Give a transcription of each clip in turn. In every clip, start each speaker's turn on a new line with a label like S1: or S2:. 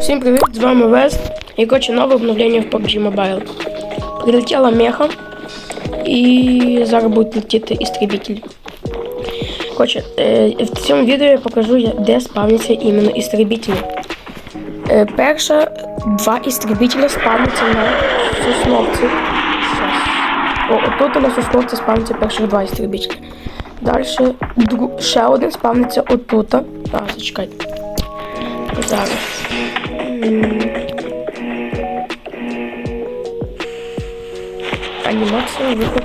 S1: Всім привіт, з вами Вест. І коротше нове обновлення в PUBG Mobile. Прилетіла меха і зараз будуть летіти істребителі. Коротше, е, в цьому відео я покажу, де спавняться іменно істребителі. Е, перша, два істребителя спавняться на сосновці. Отут на сосновці спавняться перших два істребителя. Далі ще один спавниться отут. А, зачекайте. Зараз. Анімація виход.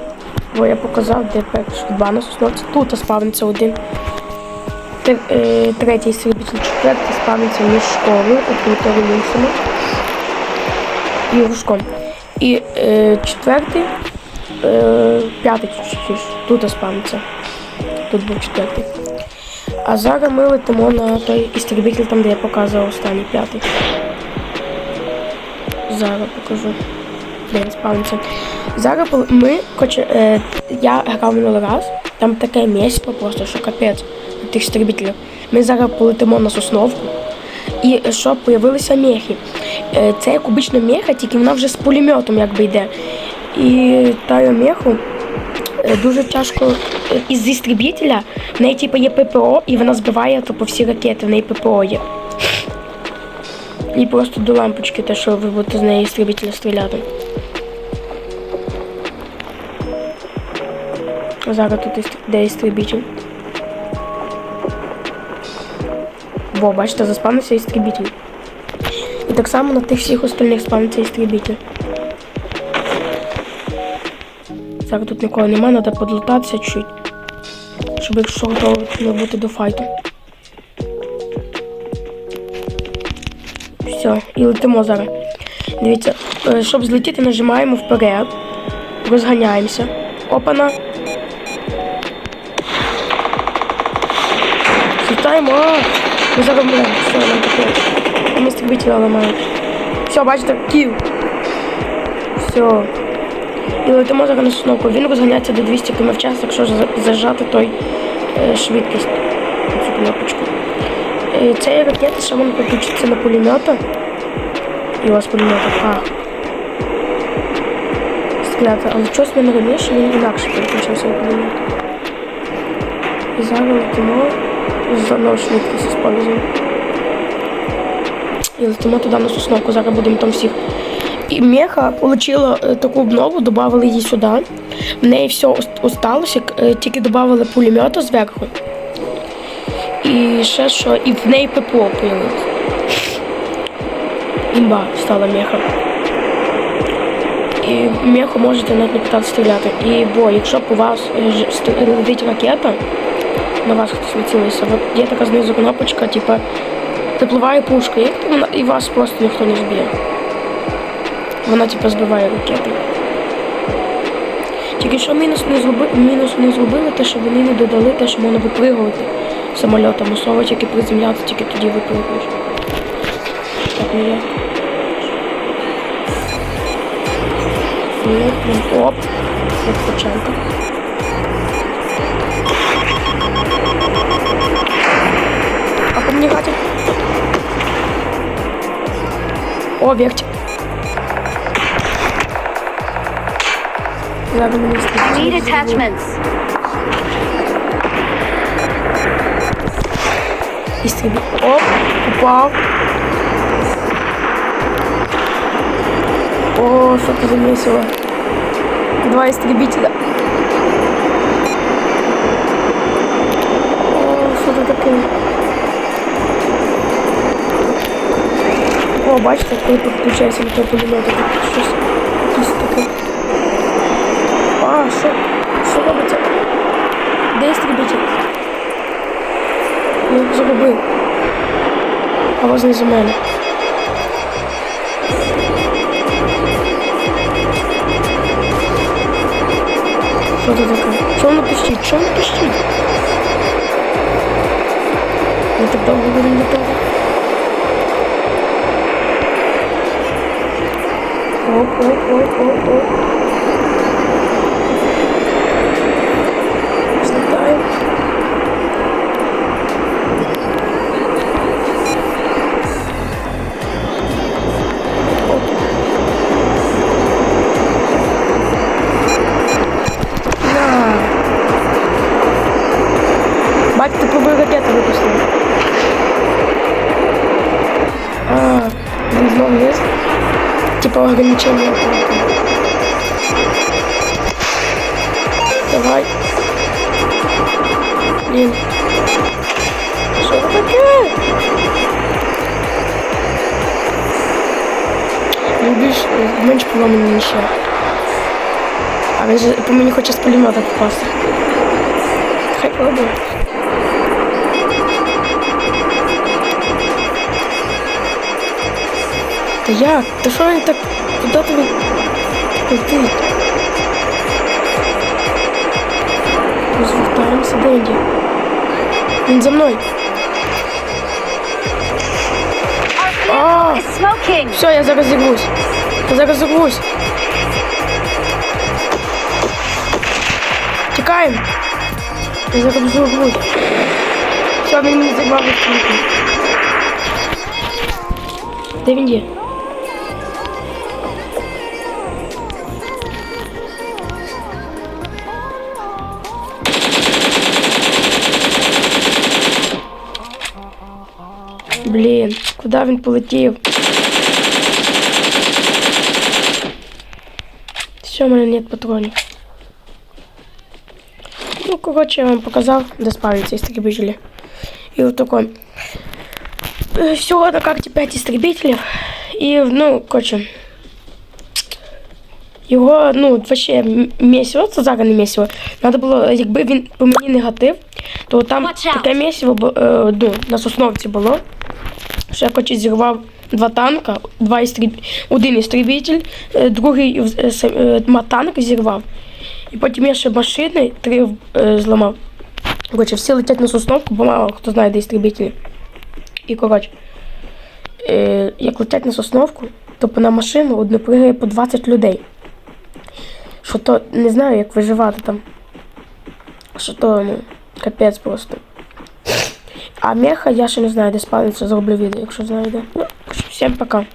S1: Бо я показав, де перші два на сосновці. Тут спавниться один. Е, третій срібічний, четвертий спавниться між школою, отут релінсами і рушком. І е, четвертий, е, п'ятий тут спавниться. Тут був четвертий. А зараз ми летимо на той істребитель, там де я показував останній п'ятий. Зараз покажу. Де він. Зараз ми, коротше, е, я грав минулий раз, там таке місце просто, що капець тих істребителів. Ми зараз полетимо на сосновку. І щоб появилися мехи. Е, Це як обична меха, тільки вона вже з пулеметом якби йде. І таю меху дуже тяжко е, із істребителя. В неї типу, є ППО, і вона збиває типу, всі ракети, в неї ППО є. І просто до лампочки те, що ви будете з неї істребителя стріляти. Зараз тут де істребитель. Во, бачите, заспавнився істребитель. І так само на тих всіх остальних спавниться істребитель. Зараз тут нікого немає, треба подлутатися чуть. Щоб якщо готово не бути до файту. Все, і летимо зараз. Дивіться, е, щоб злетіти, нажимаємо вперед, розганяємося. Опана. Злітаємо. Ми зараз вмремо. Все, нам таке. Ми істребителя ламаємо. Все, бачите, кіл. Все. І летимо зараз на. Він розганяється до 200 км в час, якщо зажати той е, швидкість. Цю кнопочку. Е, Цієї ракети ще можна підключитися на пулемета. І у вас пулемета. А. Стріляти. Але щось він раніше, він інакше підключився на пулемет. І зараз летимо за нову швидкість используємо. І летимо туди на сосновку, зараз будемо там всіх. І меха отримала е, таку обнову, додали її сюди. В неї все осталося, е, тільки додали пулемета зверху. І ще що, і в неї ППО появилось. Імба стала меха. І меху можете навіть не питати стріляти. І бо, якщо б у вас е, летить ракета, на вас хтось націлився, от є така знизу кнопочка, типа допливає пушка, і вас просто ніхто не зб'є. Вона типа збиває ракети. Тільки що мінус не зроби, мінус не зробили, те, що вони не додали те, що можна випригувати самольотом, особо тільки приземлятися, тільки тоді випригуєш. Так не є. Ні, оп. От. А по мені гатять. О, вертик. Зараз мені
S2: Need
S1: стріляють.
S2: attachments.
S1: І стрібі. Оп, упав. О, що це за весело. Два истребителя. О, що це таке? О, бачите, коли підключається до того пулемета, тут щось якесь таке. А, що? Що робиться? Де істребитель? Я їх. А вас не за мене. Що це таке? Чого воно пищить? Чого воно пищить? Ми так довго будемо літати. Оп, оп, оп, оп, оп. Типа ограничения. Давай. Блин. Что такое? Більш менш поломаний ніж я. А він же по мені хоче з пулемета попасти. Хай пробує. Та як? Та що він так? Куди ти він летить? Розвертаємося, де він є? Він за мною.
S2: Our
S1: Ah.
S2: vehicle is smoking.
S1: Все, я зараз зірвусь. Я зараз зірвусь. Тікаємо. Я зараз зірвусь. Все, він мені зірвав відкритий. Блін, куди він полетів? Все, у мене нет патронів. Ну, коротше, я вам показав, де спавляться істребителі. І от тако. Е, Всього на карті 5 істребителів. І, ну, коротше. Його, ну, вообще місіво, це зараз не місіво. Надо було, якби він по мені негатив, то там таке місіво е, ну, на сосновці було. Що я коротше, зірвав два танка, два істріб... один істребитель, е, другий е, е, танк зірвав. І потім я ще машини три зламав. Коротше, всі летять на сосновку, бо мало хто знає, де істребителі. І коротше, як летять на сосновку, то на машину одне пригає по 20 людей. Що то не знаю, як виживати там. Що то, ну, капець просто. А меха я ще не знаю, де спавниться, зроблю відео, якщо знайде. Ну, всім пока.